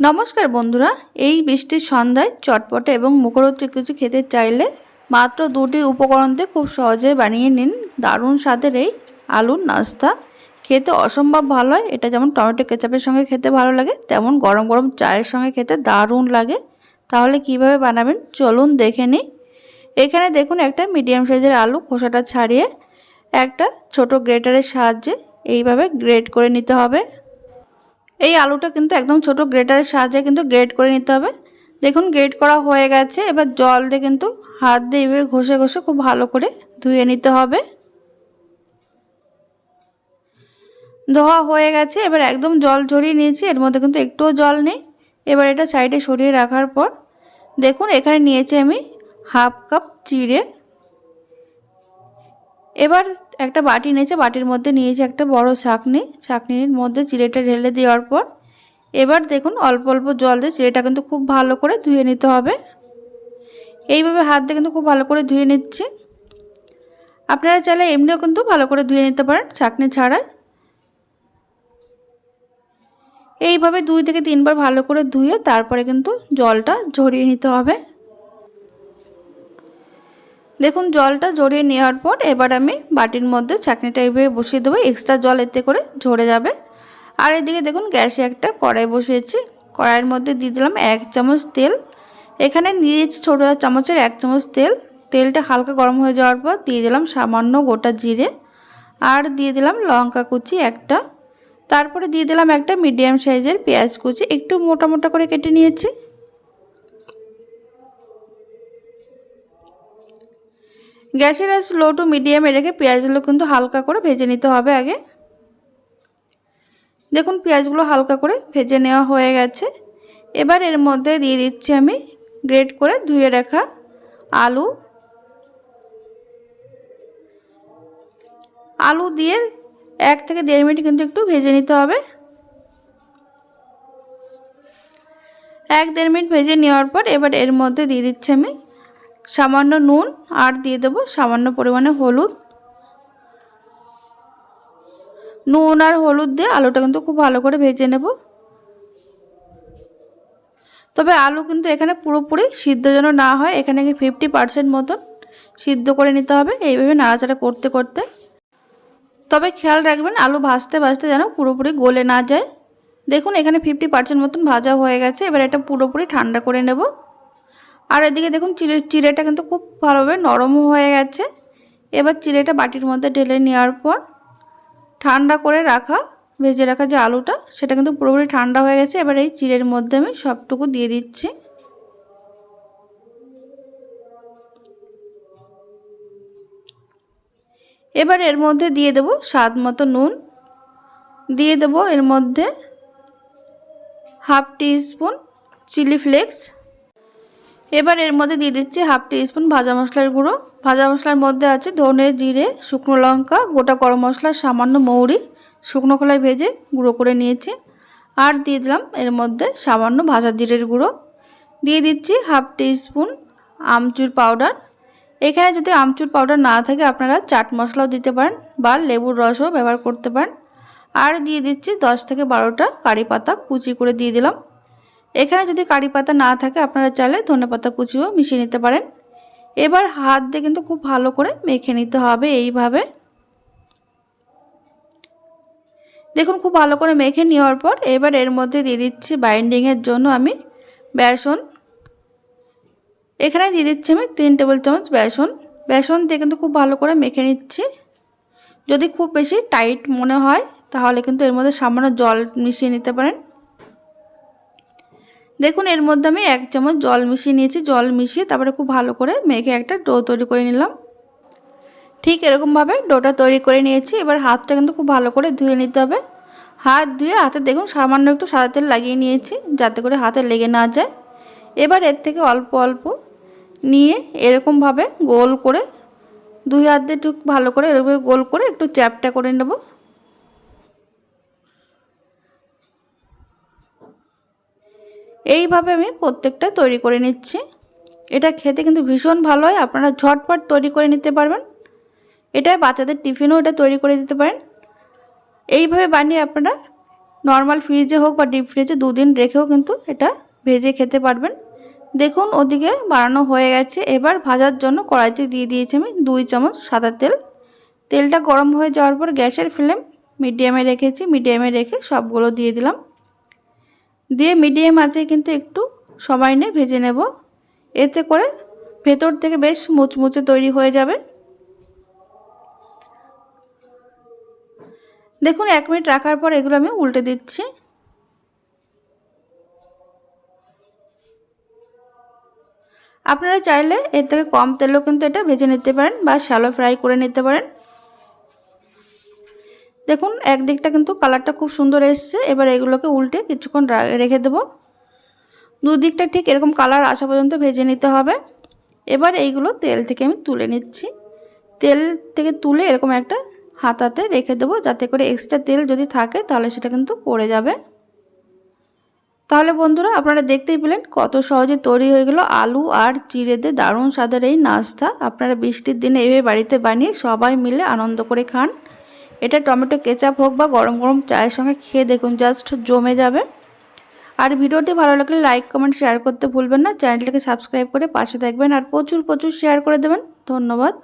নমস্কার বন্ধুরা, এই বৃষ্টির সন্ধ্যায় চটপটে এবং মুখরোচক কিছু খেতে চাইলে মাত্র দুটি উপকরণ দিয়ে খুব সহজে বানিয়ে নিন। দারুণ স্বাদের এই আলুর নাস্তা। খেতে অসম্ভব ভালো হয়। এটা যেমন টমেটো কেচাপের সঙ্গে খেতে ভালো লাগে, তেমন গরম গরম চায়ের সঙ্গে খেতে দারুণ লাগে। তাহলে কীভাবে বানাবেন? চলুন দেখে নিই। এখানে দেখুন একটা মিডিয়াম সাইজের আলু খোসাটা ছাড়িয়ে একটা ছোট গ্রেটারের সাহায্যে এইভাবে গ্রেট করে নিতে হবে। এই আলুটা কিন্তু একদম ছোট গ্রেটারের সাহায্যে কিন্তু গ্রেট করে নিতে হবে। দেখুন, গ্রেট করা হয়ে গেছে। এবার জল দিয়ে কিন্তু হাত দিয়ে এইভাবে ঘষে ঘষে খুব ভালো করে ধুয়ে নিতে হবে। ধোয়া হয়ে গেছে। এবার একদম জল ঝরিয়ে নিয়েছি। এর মধ্যে কিন্তু একটুও জল নেই। এবার এটা সাইডে সরিয়ে রাখার পর দেখুন, এখানে নিয়েছি আমি হাফ কাপ চিড়ে এবার একটা বাটি নিয়েছে, বাটির মধ্যে নিয়েছে একটা বড় ছাকনি ছাকনির মধ্যে চিড়েটা ঢেলে দেওয়ার পর এবার দেখুন অল্প অল্প জল দিয়ে চিলেটা কিন্তু খুব ভালো করে ধুয়ে নিতে হবে। এইভাবে হাত দিয়ে কিন্তু খুব ভালো করে ধুয়ে নিচ্ছি। আপনারা চাইলে এমনিও কিন্তু ভালো করে ধুয়ে নিতে পারেন ছাকনি ছাড়াই। এইভাবে দুই থেকে তিনবার ভালো করে ধুয়ে তারপরে কিন্তু জলটা ঝরিয়ে নিতে হবে। দেখুন, জলটা ঝরিয়ে নেওয়ার পর এবার আমি বাটির মধ্যে চাকনিটা এইভাবে বসিয়ে দেবো। এক্সট্রা জল এতে করে ঝরে যাবে। আর এদিকে দেখুন, গ্যাসে একটা কড়াই বসিয়েছি। কড়াইয়ের মধ্যে দিয়ে দিলাম এক চামচ তেল। এখানে নিয়েছি ছোটো চামচের এক চামচ তেল। তেলটা হালকা গরম হয়ে যাওয়ার পর দিয়ে দিলাম সামান্য গোটা জিরে। আর দিয়ে দিলাম লঙ্কা কুচি একটা। তারপরে দিয়ে দিলাম একটা মিডিয়াম সাইজের পেঁয়াজ কুচি। একটু মোটা মোটা করে কেটে নিয়েছি। গ্যাসের আস লো টু মিডিয়ামে রেখে পেঁয়াজগুলো কিন্তু হালকা করে ভেজে নিতে হবে আগে। দেখুন, পেঁয়াজগুলো হালকা করে ভেজে নেওয়া হয়ে গেছে। এবার এর মধ্যে দিয়ে দিচ্ছি আমি গ্রেট করে ধুয়ে রাখা আলু। আলু দিয়ে এক থেকে দেড় মিনিট কিন্তু একটু ভেজে নিতে হবে। এক দেড় মিনিট ভেজে নেওয়ার পর এবার এর মধ্যে দিয়ে দিচ্ছি আমি সামান্য নুন আর দিয়ে দেবো সামান্য পরিমাণে হলুদ। নুন আর হলুদ দিয়ে আলুটা কিন্তু খুব ভালো করে ভেজে নেব। তবে আলু কিন্তু এখানে পুরোপুরি সিদ্ধ যেন না হয়, এখানে ফিফটি পার্সেন্ট মতন সিদ্ধ করে নিতে হবে, এইভাবে নাড়াচাড়া করতে করতে। তবে খেয়াল রাখবেন, আলু ভাজতে ভাজতে যেন পুরোপুরি গলে না যায়। দেখুন, এখানে ফিফটি পার্সেন্ট মতন ভাজা হয়ে গেছে, এবার এটা পুরোপুরি ঠান্ডা করে নেব। আর এদিকে দেখুন চিড়ে চিড়েটা কিন্তু খুব ভালোভাবে নরমও হয়ে গেছে। এবার চিড়েটা বাটির মধ্যে ঢেলে নেওয়ার পর ঠান্ডা করে রাখা, ভেজে রাখা যে আলুটা, সেটা কিন্তু পুরোপুরি ঠান্ডা হয়ে গেছে। এবার এই চিড়ের মধ্যে আমি সবটুকু দিয়ে দিচ্ছি। এবার এর মধ্যে দিয়ে দেব স্বাদ মতো নুন। দিয়ে দেব এর মধ্যে half teaspoon chilli flakes. এবার এর মধ্যে দিয়ে দিচ্ছি হাফ টি স্পুন ভাজা মশলার গুঁড়ো। ভাজা মশলার মধ্যে আছে ধনে, জিরে, শুকনো লঙ্কা, গোটা গরম মশলা, সামান্য মৌরি, শুকনো খোলায় ভেজে গুঁড়ো করে নিয়েছি। আর দিয়ে দিলাম এর মধ্যে সামান্য ভাজা জিরের গুঁড়ো। দিয়ে দিচ্ছি হাফ টি স্পুন আমচুর পাউডার। এখানে যদি আমচুর পাউডার না থাকে আপনারা চাট মশলাও দিতে পারেন বা লেবুর রসও ব্যবহার করতে পারেন। আর দিয়ে দিচ্ছি দশ থেকে বারোটা কারি পাতা কুচি করে দিয়ে দিলাম। এখানে যদি কারি পাতা না থাকে, আপনারা চাইলে ধনে পাতা কুচিও মিশিয়ে নিতে পারেন। এবার হাত দিয়ে কিন্তু খুব ভালো করে মেখে নিতে হবে এইভাবে। দেখুন, খুব ভালো করে মেখে নেওয়ার পর এবার এর মধ্যে দিয়ে দিচ্ছি বাইন্ডিংয়ের জন্য আমি বেসন। এখানে দিয়ে দিচ্ছি আমি তিন টেবিল চামচ বেসন। বেসন দিয়ে কিন্তু খুব ভালো করে মেখে নিচ্ছি। যদি খুব বেশি টাইট মনে হয়, তাহলে কিন্তু এর মধ্যে সামান্য জল মিশিয়ে নিতে পারেন। দেখুন, এর মধ্যে আমি এক চামচ জল মিশিয়ে নিয়েছি। জল মিশিয়ে তারপরে খুব ভালো করে মেখে একটা ডো তৈরি করে নিলাম। ঠিক এরকমভাবে ডোটা তৈরি করে নিয়েছি। এবার হাতটা কিন্তু খুব ভালো করে ধুয়ে নিতে হবে। হাত ধুয়ে হাতে দেখুন, সামান্য একটু সাদা তেল লাগিয়ে নিয়েছি যাতে করে হাতে লেগে না যায়। এবার এর থেকে অল্প অল্প নিয়ে এরকমভাবে গোল করে দুই হাত দিয়ে একটু ভালো করে এরকম গোল করে একটু চ্যাপটা করে নেব। এইভাবে আমি প্রত্যেকটা তৈরি করে নিচ্ছি। এটা খেতে কিন্তু ভীষণ ভালো হয়, আপনারা ঝটপট তৈরি করে নিতে পারবেন। এটা বাচ্চাদের টিফিনও এটা তৈরি করে দিতে পারেন। এইভাবে বানিয়ে আপনারা নর্মাল ফ্রিজে হোক বা ডিপ ফ্রিজে দুদিন রেখেও কিন্তু এটা ভেজে খেতে পারবেন। দেখুন, ওদিকে বানানো হয়ে গেছে। এবার ভাজার জন্য কড়াইতে দিয়ে দিয়েছি আমি দুই চামচ সাদা তেল। তেলটা গরম হয়ে যাওয়ার পর গ্যাসের ফ্লেম মিডিয়ামে রেখেছি। মিডিয়ামে রেখে সবগুলো দিয়ে দিলাম। দিয়ে মিডিয়াম আছে কিন্তু একটু সময় নিয়ে ভেজে নেব। এতে করে ভেতর থেকে বেশ মুচমুচে তৈরি হয়ে যাবে। দেখুন, এক মিনিট রাখার পর এগুলো আমি উল্টে দিচ্ছি। আপনারা চাইলে এর থেকে কম তেলও কিন্তু এটা ভেজে নিতে পারেন বা শ্যালো ফ্রাই করে নিতে পারেন। দেখুন, একদিকটা কিন্তু কালারটা খুব সুন্দর এসছে। এবার এগুলোকে উল্টে কিছুক্ষণ রেখে দেবো। দুদিকটা ঠিক এরকম কালার আসা পর্যন্ত ভেজে নিতে হবে। এবার এইগুলো তেল থেকে আমি তুলে নিচ্ছি। তেল থেকে তুলে এরকম একটা হাতাতে রেখে দেবো, যাতে করে এক্সট্রা তেল যদি থাকে, তাহলে সেটা কিন্তু পড়ে যাবে। তাহলে বন্ধুরা, আপনারা দেখতেই পেলেন কত সহজে তৈরি হয়ে গেল আলু আর চিড়ে দিয়ে দারুণ স্বাদের এই নাস্তা। আপনারা বৃষ্টির দিনে এভাবে বাড়িতে বানিয়ে সবাই মিলে আনন্দ করে খান। এটা টমেটো কেচাপ হোক বা গরম গরম চায়ের সঙ্গে খেয়ে দেখুন জাস্ট জমে যাবে। আর ভিডিওটি ভালো লাগলে লাইক কমেন্ট শেয়ার করতে ভুলবেন না। চ্যানেলটাকে সাবস্ক্রাইব করে পাশে থাকবেন আর প্রচুর প্রচুর শেয়ার করে দেবেন। ধন্যবাদ।